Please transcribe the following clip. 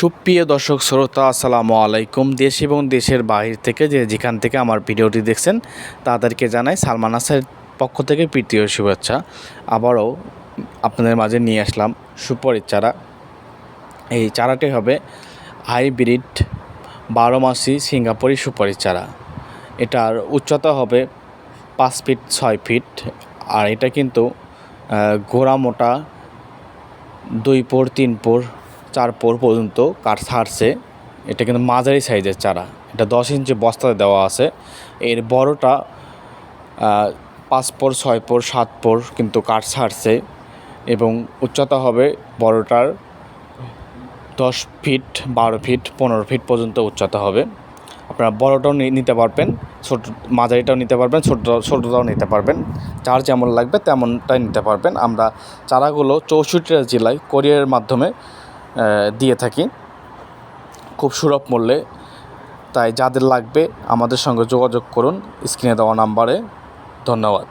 সুপ্রিয় দর্শক, শ্রোতা, আসসালামু আলাইকুম। দেশ এবং দেশের বাহির থেকে যে যেখান থেকে আমার ভিডিওটি দেখছেন, তাদেরকে জানাই সালমান আসার পক্ষ থেকে প্রীতীয় শুভেচ্ছা। আবারও আপনাদের মাঝে নিয়ে আসলাম সুপরির চারা। এই চারাটি হবে হাইব্রিড বারো মাসি সিঙ্গাপুরি সুপারি চারা। এটার উচ্চতা হবে পাঁচ ফিট ছয় ফিট আর এটা কিন্তু গোড়া মোটা দুই পোর তিন পোর চার পোর পর্যন্ত কাঠ ছাড়ছে। এটা কিন্তু মাঝারি সাইজের চারা। এটা দশ ইঞ্চি বস্তাতে দেওয়া আছে। এর বড়টা পাঁচ পোর, ছয় পোর, সাত পোর কিন্তু কাঠ ছাড়ছে এবং উচ্চতা হবে বড়টার দশ ফিট, বারো ফিট, পনেরো ফিট পর্যন্ত উচ্চতা হবে। আপনারা বড়টাও নিতে পারবেন, ছোট, মাঝারিটাও নিতে পারবেন, ছোট, ছোটোটাও নিতে পারবেন। যার যেমন লাগবে তেমনটাই নিতে পারবেন। আমরা চারাগুলো চৌষট্টিটা জেলায় কোরিয়ারের মাধ্যমে দিয়ে থাকি। খুব সুলভ মূল্যে। তাই যাদের লাগবে আমাদের সঙ্গে যোগাযোগ করুন। স্ক্রিনে দেওয়া নাম্বারে। ধন্যবাদ।